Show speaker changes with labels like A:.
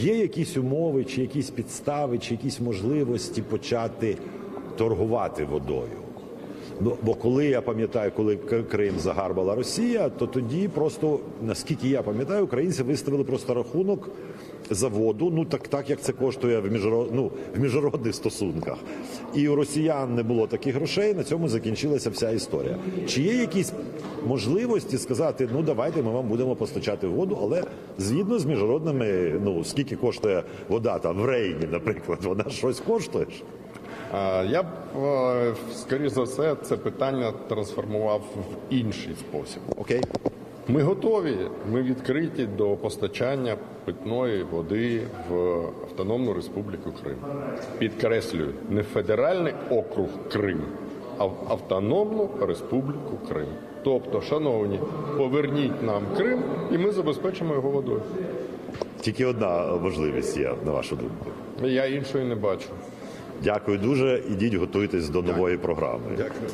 A: Є якісь умови, чи якісь підстави, чи якісь можливості почати торгувати водою? Бо, коли я пам'ятаю, коли Крим загарбала Росія, то тоді просто, наскільки я пам'ятаю, українці виставили просто рахунок за воду, ну так, так як це коштує в, міжнарод, ну, в міжнародних стосунках. І у росіян не було таких грошей, на цьому закінчилася вся історія. Чи є якісь можливості сказати, ну давайте ми вам будемо постачати воду, але згідно з міжнародними, ну скільки коштує вода там в Рейні, наприклад, вона щось коштує.
B: Я б, скоріш за все, це питання трансформував в інший спосіб.
A: Окей.
B: Ми готові, ми відкриті до постачання питної води в Автономну Республіку Крим. Підкреслюю, не федеральний округ Крим, а в Автономну Республіку Крим. Тобто, шановні, поверніть нам Крим, і ми забезпечимо його водою.
A: Тільки одна можливість є, на вашу думку.
B: Я іншої не бачу.
A: Дякую дуже. Ідіть, готуйтесь до нової програми.
B: Дякую.